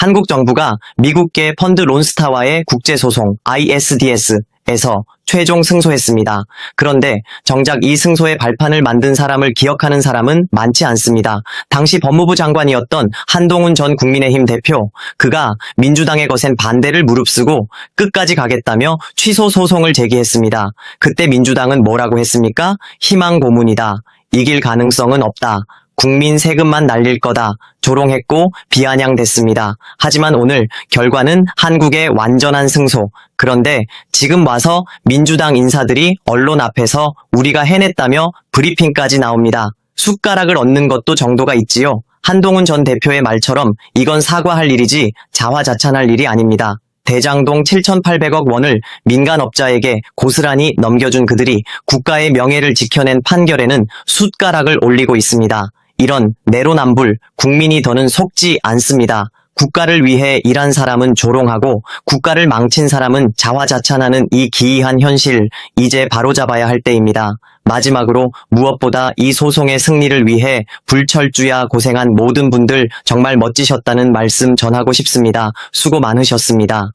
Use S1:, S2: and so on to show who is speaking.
S1: 한국 정부가 미국계 펀드 론스타와의 국제소송 ISDS에서 최종 승소했습니다. 그런데 정작 이 승소의 발판을 만든 사람을 기억하는 사람은 많지 않습니다. 당시 법무부 장관이었던 한동훈 전 국민의힘 대표, 그가 민주당의 거센 반대를 무릅쓰고 끝까지 가겠다며 취소 소송을 제기했습니다. 그때 민주당은 뭐라고 했습니까? 희망 고문이다. 이길 가능성은 없다. 국민 세금만 날릴 거다. 조롱했고 비아냥됐습니다. 하지만 오늘 결과는 한국의 완전한 승소. 그런데 지금 와서 민주당 인사들이 언론 앞에서 우리가 해냈다며 브리핑까지 나옵니다. 숟가락을 얻는 것도 정도가 있지요. 한동훈 전 대표의 말처럼 이건 사과할 일이지 자화자찬할 일이 아닙니다. 대장동 7,800억 원을 민간업자에게 고스란히 넘겨준 그들이 국가의 명예를 지켜낸 판결에는 숟가락을 올리고 있습니다. 이런 내로남불 국민이 더는 속지 않습니다. 국가를 위해 일한 사람은 조롱하고 국가를 망친 사람은 자화자찬하는 이 기이한 현실 이제 바로잡아야 할 때입니다. 마지막으로 무엇보다 이 소송의 승리를 위해 불철주야 고생한 모든 분들 정말 멋지셨다는 말씀 전하고 싶습니다. 수고 많으셨습니다.